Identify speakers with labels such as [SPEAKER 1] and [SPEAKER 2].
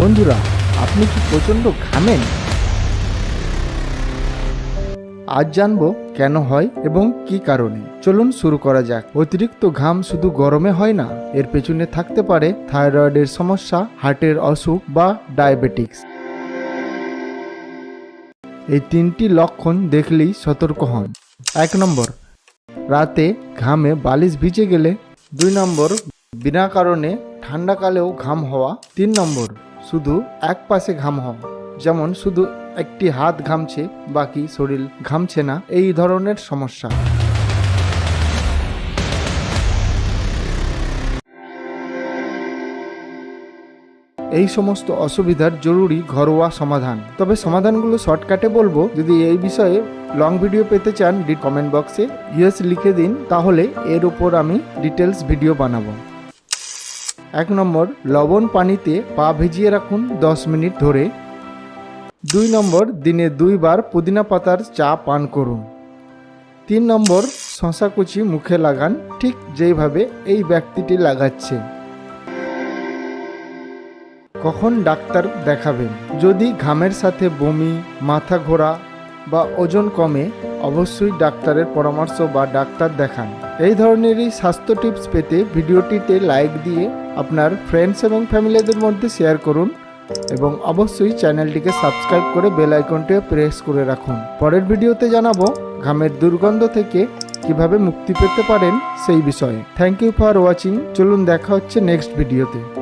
[SPEAKER 1] বন্ধুরা, আপনি কি প্রচণ্ড ঘামেন? আজ জানব কেন হয় এবং কি কারণে। চলুন শুরু করা যাক। অতিরিক্ত ঘাম শুধু গরমে হয় না, এর পেছনে থাকতে পারে থাইরয়েডের সমস্যা, হার্টের অসুখ বা ডায়াবেটিক্স। এই তিনটি লক্ষণ দেখলেই সতর্ক হন। এক নম্বর, রাতে ঘামে বালিশ ভিজে গেলে। দুই নম্বর, বিনা কারণে ঠান্ডাকালেও ঘাম হওয়া। তিন নম্বর শুধু এক পাশে ঘাম হওয়া যেমন শুধু একটি হাত ঘামছে, বাকি শরীর ঘামছে না, এই ধরনের সমস্যা। এই সমস্ত অসুবিধার জরুরি ঘরোয়া সমাধান। তবে সমাধানগুলো শর্টকাটে বলব, যদি এই বিষয়ে লং ভিডিও পেতে চান ডি কমেন্ট বক্সে ইয়েস লিখে দিন, তাহলে এর উপর আমি ডিটেলস ভিডিও বানাবো। এক নম্বর, লবণ পানিতে পা ভিজিয়ে রাখুন দশ মিনিট ধরে। দুই নম্বর, দিনে দুইবার পুদিনা পাতার চা পান করুন। তিন নম্বর শশা কুচি মুখে লাগান, ঠিক যেইভাবে এই ব্যক্তিটি লাগাচ্ছে। কখন ডাক্তার দেখাবেন? যদি ঘামের সাথে বমি, মাথা ঘোরা বা ওজন কমে, অবশ্যই ডাক্তারের পরামর্শ বা ডাক্তার দেখান। এই ধরনেরই স্বাস্থ্য টিপস পেতে ভিডিওটিতে লাইক দিয়ে আপনার ফ্রেন্ডস এবং ফ্যামিলিদের মধ্যে শেয়ার করুন এবং অবশ্যই চ্যানেলটিকে সাবস্ক্রাইব করে বেল আইকনটিও প্রেস করে রাখুন। পরের ভিডিওতে জানাব ঘামের দুর্গন্ধ থেকে কীভাবে মুক্তি পেতে পারেন সেই বিষয়ে। থ্যাংক ইউ ফর ওয়াচিং চলুন দেখা হচ্ছে নেক্সট ভিডিওতে